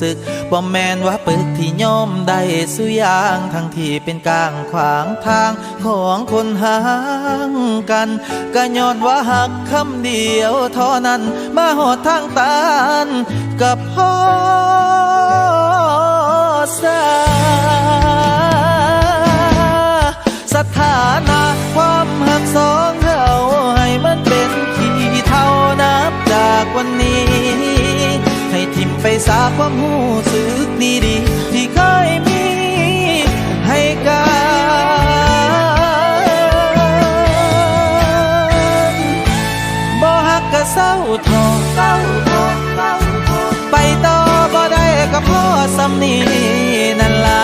สึกบ่แมนว่าปึกที่ย่อมได้สุยางทั้งที่เป็นกลางขวางทางของคนห่างกันก็ย้อนว่าหักคำเดียวเท่านั้นมาหอดทางตันกับพ่อ ไปสาความหูสึกดีๆที่เคยมีให้กันบ่หักก็เศร้าทอเศร้าทอไปต่อบ่ได้ก็พ่อสำนีนั่นล่ะ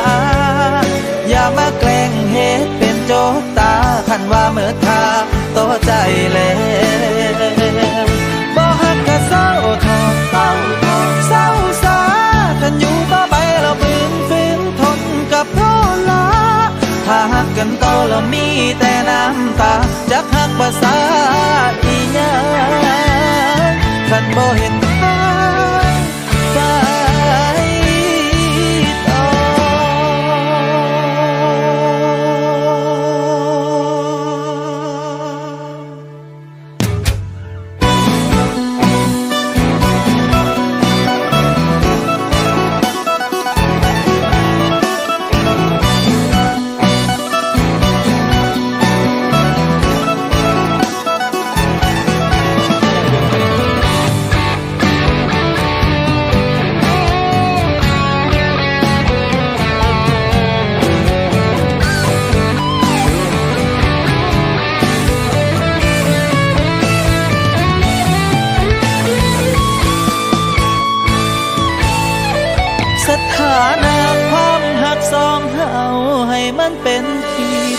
อย่ามาแกล้งเหตุเป็นโจกตาคันว่าเมื่อทาต่อใจแล้ว กกันต่อแล้วมีแต่น้ำตาจักหักภาษาอีหยังคันบ่เห็น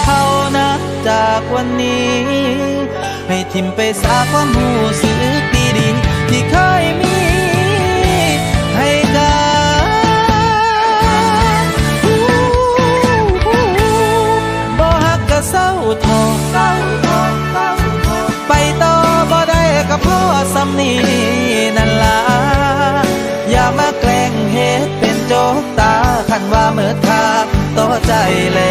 เท่านับจากวันนี้ ให้ทิมไปสาความหูสึกดีๆที่เคยมีให้กันบ่หักก็เศร้าทอไปต่อบ่ได้ก็พ่อสำนีนั่นล่ะอย่ามาแกล้งเหตุเป็นโจกตาคันว่าเมื่อทาต่อใจแล้ว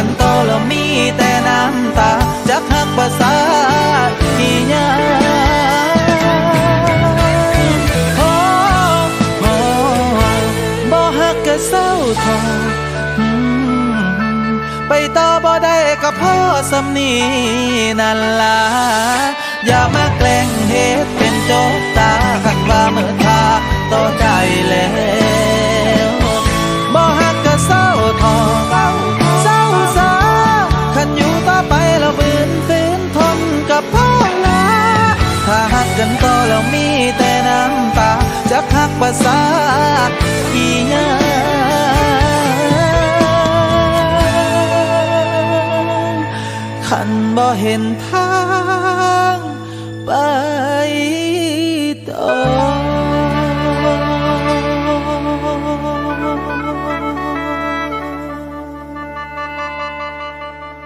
กันต่อแล้วมีแต่น้ำตาจักหักภาษาอีหยังโอ้โอ้บ่ฮักก็เศร้าทอไปต่อบ่ได้ก็พ่อสำนีนั่นล่ะอย่ามาแกล้งเหตุ แล้วมีแต่น้ำตาจะหักภาษาอีหยังขันบ่เห็นทางไป